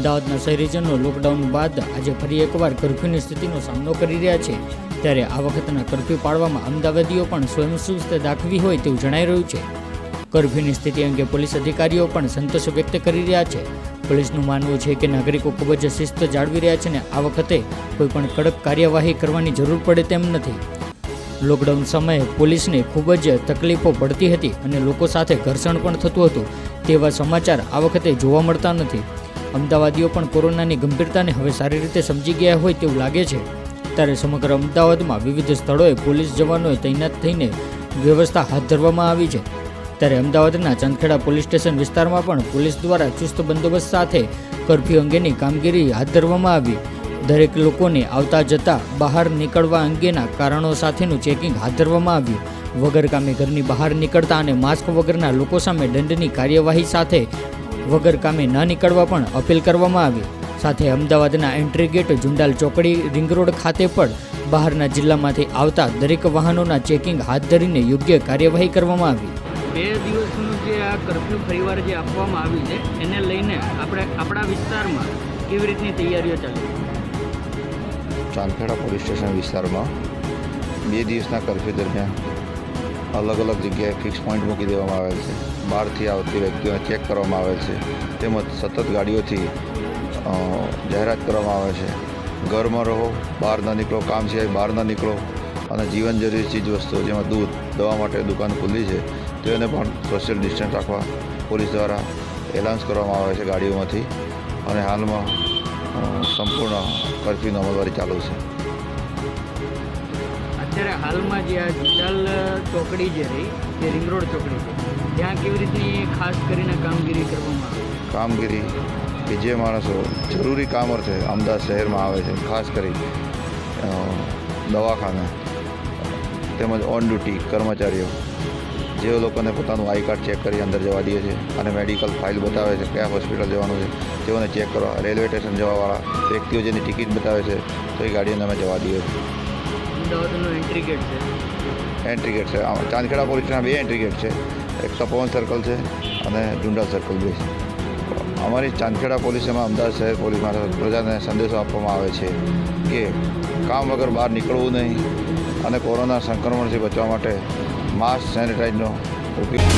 અમદાવાદના શહેરીજનો લોકડાઉન બાદ આજે ફરી એકવાર કર્ફ્યુની સ્થિતિનો સામનો કરી રહ્યા છે. ત્યારે આ વખતના કર્ફ્યુ પાડવામાં અમદાવાદીઓ પણ સ્વયંસુસ્ત દાખવી હોય તેવું જણાઈ રહ્યું છે. કર્ફ્યુની સ્થિતિ અંગે પોલીસ અધિકારીઓ પણ સંતોષ વ્યક્ત કરી રહ્યા છે. પોલીસનું માનવું છે કે નાગરિકો ખૂબ જ શિસ્ત જાળવી રહ્યા છે અને આ વખતે કોઈ પણ કડક કાર્યવાહી કરવાની જરૂર પડે તેમ નથી. લોકડાઉન સમયે પોલીસને ખૂબ જ તકલીફો પડતી હતી અને લોકો સાથે ઘર્ષણ પણ થતું હતું. તેવા સમાચાર આ વખતે જોવા મળતા નથી. અમદાવાદીઓ પણ કોરોનાની ગંભીરતાને હવે સારી રીતે સમજી ગયા હોય તેવું લાગે છે. ત્યારે સમગ્ર અમદાવાદમાં વિવિધ સ્થળોએ પોલીસ જવાનોએ તૈનાત થઈને વ્યવસ્થા હાથ ધરવામાં આવી છે. ત્યારે અમદાવાદના ચાંદખેડા પોલીસ સ્ટેશન વિસ્તારમાં પણ પોલીસ દ્વારા ચુસ્ત બંદોબસ્ત સાથે કરફ્યુ અંગેની કામગીરી હાથ ધરવામાં આવી. દરેક લોકોને આવતા જતા બહાર નીકળવા અંગેના કારણો સાથેનું ચેકિંગ હાથ ધરવામાં આવ્યું. વગર કામે ઘરની બહાર નીકળતા અને માસ્ક વગરના લોકો સામે દંડની કાર્યવાહી સાથે વગર કામે ન નીકળવા પણ અપીલ કરવામાં આવી. સાથે અમદાવાદના એન્ટ્રી ગેટ જુંડાલ ચોકડી રિંગ રોડ ખાતે પણ બહારના જિલ્લામાંથી આવતા દરેક વાહનોના ચેકિંગ હાથ ધરીને યોગ્ય કાર્યવાહી કરવામાં આવી. બે દિવસનું જે આ કર્ફ્યુ ફરીવાર જે આપવામાં આવ્યું છે એને લઈને આપણે આપણા વિસ્તારમાં કેવી રીતની તૈયારીઓ ચાલી ચાંદખેડા પોલીસ સ્ટેશન વિસ્તારમાં બે દિવસના કર્ફ્યુ દરમિયાન અલગ અલગ જગ્યાએ ફિક્સ પોઈન્ટ મૂકી દેવામાં આવેલ છે. બહારથી આવતી વ્યક્તિઓને ચેક કરવામાં આવે છે. તેમજ સતત ગાડીઓથી જાહેરાત કરવામાં આવે છે. ઘરમાં રહો, બહાર ન નીકળો, કામ સિવાય બહાર ન નીકળો. અને જીવન જરૂરી ચીજ વસ્તુઓ જેમાં દૂધ, દવા માટે દુકાન ખુલ્લી છે તેને પણ સોશિયલ ડિસ્ટન્સ રાખવા પોલીસ દ્વારા એલાઉન્સ કરવામાં આવે છે ગાડીઓમાંથી. અને હાલમાં સંપૂર્ણ કરફ્યુની અમલવારી ચાલુ છે. હાલમાં જે આ જુડાલ ચોકડી જે રહી, જે રિંગ રોડ ચોકડી છે, ત્યાં કેવી રીતની ખાસ કરીને કામગીરી કરવામાં આવે કામગીરી કે જે માણસો જરૂરી કામ અર્થે અમદાવાદ શહેરમાં આવે છે, ખાસ કરી દવાખાના, તેમજ ઓન ડ્યુટી કર્મચારીઓ જે લોકોને પોતાનું આઈ કાર્ડ ચેક કરી અંદર જવા દે છે અને મેડિકલ ફાઇલ બતાવે છે કયા હોસ્પિટલ જવાનું છે, તેઓને ચેક કરવા, રેલવે સ્ટેશન જવાવાળા વ્યક્તિઓ જેની ટિકિટ બતાવે છે, તો એ ગાડીઓને અમે જવા દઈએ છીએ. એન્ટ્રી ગેટ છે. એન્ટ્રી ગેટ ચાંદખેડા પોલીસના બે એન્ટ્રી ગેટ છે. એક તપોવન સર્કલ છે અને જુંડાલ સર્કલ બે છે. અમારી ચાંદખેડા પોલીસમાં અમદાવાદ શહેર પોલીસમાં પ્રજાને સંદેશો આપવામાં આવે છે કે કામ વગર બહાર નીકળવું નહીં અને કોરોના સંક્રમણથી બચવા માટે માસ્ક સેનિટાઈઝનો ઉપયોગ